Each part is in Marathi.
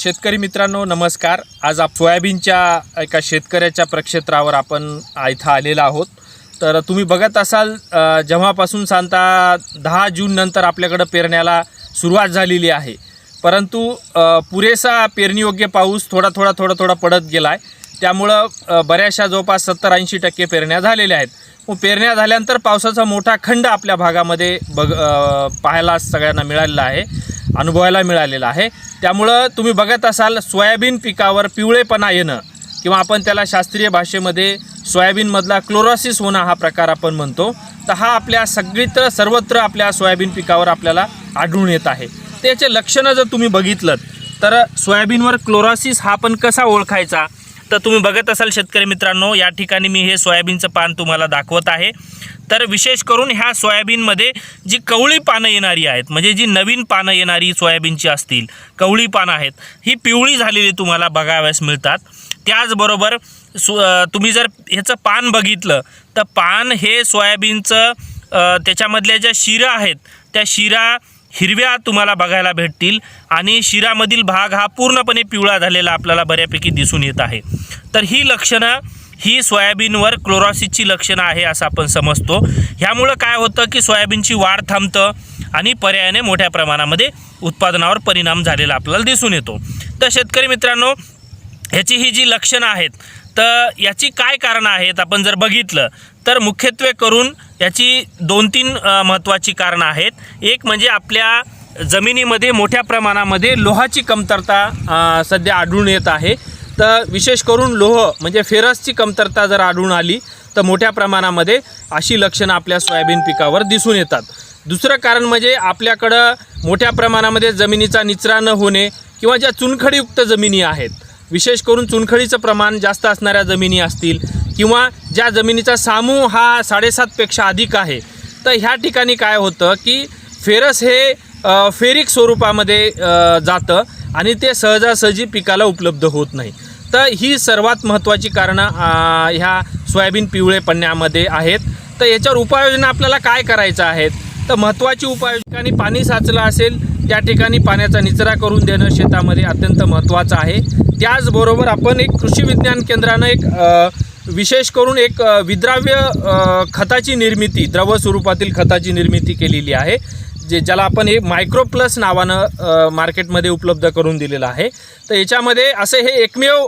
शेतकरी मित्रांनो नमस्कार. आज आप सोयाबीनच्या एका शेतकऱ्याच्या प्रक्षेत्रावर आपण इथं आलेलो आहोत. तर तुम्ही बघत असाल जेव्हापासून सांगता दहा जून नंतर आपल्याकडं पेरण्याला सुरुवात झालेली आहे. परंतु पुरेसा पेरणीयोग्य पाऊस थोडा थोडा थोडा थोडा पडत गेला आहे त्यामुळं बऱ्याचशा जवळपास सत्तर ऐंशी टक्के पेरण्या झालेल्या आहेत. मग पेरण्या झाल्यानंतर पावसाचा मोठा खंड आपल्या भागामध्ये बघ पाहायला सगळ्यांना मिळालेला आहे. अनुभवायला मिळालेला आहे. त्यामुळं तुम्ही बघत असाल सोयाबीन पिकावर पिवळेपणा येणं किंवा आपण त्याला शास्त्रीय भाषेमध्ये सोयाबीनमधला क्लोरॉसिस होणं हा प्रकार आपण म्हणतो तर हा आपल्या सगळीत्र सर्वत्र आपल्या सोयाबीन पिकावर आपल्याला आढळून येत आहे. त्याचे लक्षणं जर तुम्ही बघितलं तर सोयाबीनवर क्लोरॉसिस हा पण कसा ओळखायचा? तर तुम्ही बघत असाल शेतकरी मित्रांनो या ठिकाणी मी हे सोयाबीनचं पान तुम्हाला दाखवत आहे. तर विशेष करून ह्या सोयाबीनमध्ये जी कवळी पानं येणारी आहेत म्हणजे जी नवीन पानं येणारी सोयाबीनची असतील कवळी पानं आहेत ही पिवळी झालेली तुम्हाला बघाव्यास मिळतात. त्याचबरोबर सु तुम्ही जर ह्याचं पान बघितलं तर पान हे सोयाबीनचं त्याच्यामधल्या ज्या शिरा आहेत त्या शिरा हिरव्या तुम्हाला बघायला भेटतील आणि शिरामधील भाग हा पूर्णपणे पिवळा झालेला आपल्याला बऱ्यापैकी दिसून येत आहे. तर ही लक्षणं ही सोयाबीनवर क्लोरॉसिसची लक्षणं आहे असं आपण समजतो. ह्यामुळं काय होतं की सोयाबीनची वाढ थांबतं आणि पर्यायाने मोठ्या प्रमाणामध्ये उत्पादनावर परिणाम झालेला आपल्याला दिसून येतो. तर शेतकरी मित्रांनो ह्याची ही जी लक्षणं आहेत तर याची काय कारणं आहेत आपण जर बघितलं तर मुख्यत्वे करून याची दोन तीन महत्त्वाची कारणं आहेत. एक म्हणजे आपल्या जमिनीमध्ये मोठ्या प्रमाणामध्ये लोहाची कमतरता सध्या आढळून येत आहे. तर विशेष करून लोह म्हणजे फेरसची कमतरता जर आढळून आली तर मोठ्या प्रमाणामध्ये अशी लक्षणं आपल्या सोयाबीन पिकावर दिसून येतात. दुसरं कारण म्हणजे आपल्याकडं मोठ्या प्रमाणामध्ये जमिनीचा निचरा न होणे किंवा ज्या चुनखडीयुक्त जमिनी आहेत विशेष करून चुनखडीचं प्रमाण जास्त असणाऱ्या जमिनी असतील किंवा ज्या जमिनीचा सामू हा साडेसातपेक्षा अधिक आहे तर ह्या ठिकाणी काय होतं की फेरस हे फेरिक स्वरूपामध्ये जातं आणि ते सहजासहजी पिकाला उपलब्ध होत नाही. तर ही सर्वात महत्त्वाची कारणं ह्या सोयाबीन पिवळे पडण्यामध्ये आहेत. तर याच्यावर उपाययोजना आपल्याला काय करायचं आहेत? तर महत्त्वाची उपाययोजना पाणी साचलं असेल त्या ठिकाणी पाण्याचा निचरा करून देणं शेतामध्ये अत्यंत महत्त्वाचं आहे. त्याचबरोबर आपण एक कृषी विज्ञान केंद्रानं एक विशेष करून एक विद्राव्य खताची निर्मिती द्रव स्वरूपातील खताची निर्मिती केलेली आहे. जे ज्याला आपण हे मायक्रो प्लस नावानं मार्केटमध्ये उपलब्ध करून दिलेलं आहे. तर याच्यामध्ये असे हे एकमेव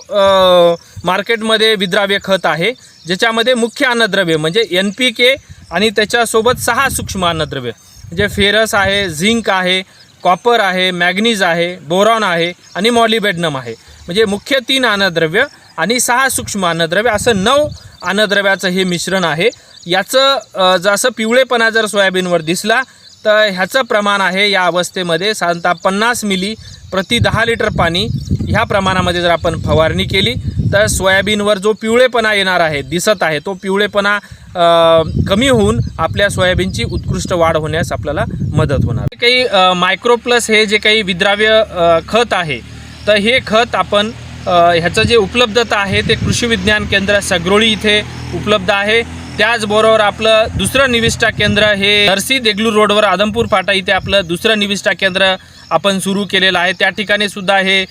मार्केटमध्ये विद्राव्य खत आहे ज्याच्यामध्ये मुख्य अन्नद्रव्य म्हणजे एन पी के आणि त्याच्यासोबत सहा सूक्ष्म अन्नद्रव्य म्हणजे फेरस आहे झिंक आहे कॉपर आहे मॅग्नीज आहे बोरॉन आहे आणि मॉलिबेडनम आहे. म्हणजे मुख्य तीन अन्नद्रव्य आणि सहा सूक्ष्म अन्नद्रव्य असं नऊ अन्नद्रव्याचं हे मिश्रण आहे. याचं जसं पिवळेपणा जर सोयाबीनवर दिसला तर ह्याचं प्रमाण आहे या अवस्थेमध्ये. साधारणतः पन्नास मिली प्रति दहा लिटर पाणी ह्या प्रमाणामध्ये जर आपण फवारणी केली तर सोयाबीनवर जो पिवळेपणा येणार आहे दिसत आहे तो पिवळेपणा कमी होऊन आपल्या सोयाबीनची उत्कृष्ट वाढ होण्यास आपल्याला मदत होणार. काही मायक्रोप्लस हे जे काही विद्राव्य खत आहे तर हे खत आपण ह्याचं जे उपलब्धता आहे ते कृषी विज्ञान केंद्र सगरोळी इथे उपलब्ध आहे. त्याचबरोबर आपलं दुसरं निविष्ठा केंद्र हे नरसी देगलूर रोडवर आदमपूर फाटा इथे आपलं दुसरं निविष्ठा केंद्र आपण सुरू केलेलं आहे. त्या ठिकाणी सुद्धा हे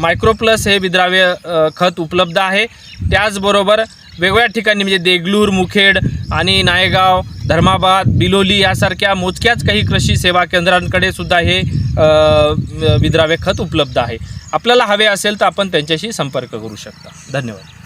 मायक्रोप्लस हे विद्राव्य खत उपलब्ध आहे. त्याचबरोबर वेगवेगळ्या ठिकाणी म्हणजे देगलूर मुखेड आणि नायगाव धर्माबाद बिलोली यासारख्या मोजक्याच काही कृषी सेवा केंद्रांकडे सुद्धा हे विद्राव्य खत उपलब्ध आहे. आपल्याला हवे असेल तर आपण त्यांच्याशी संपर्क करू शकता. धन्यवाद.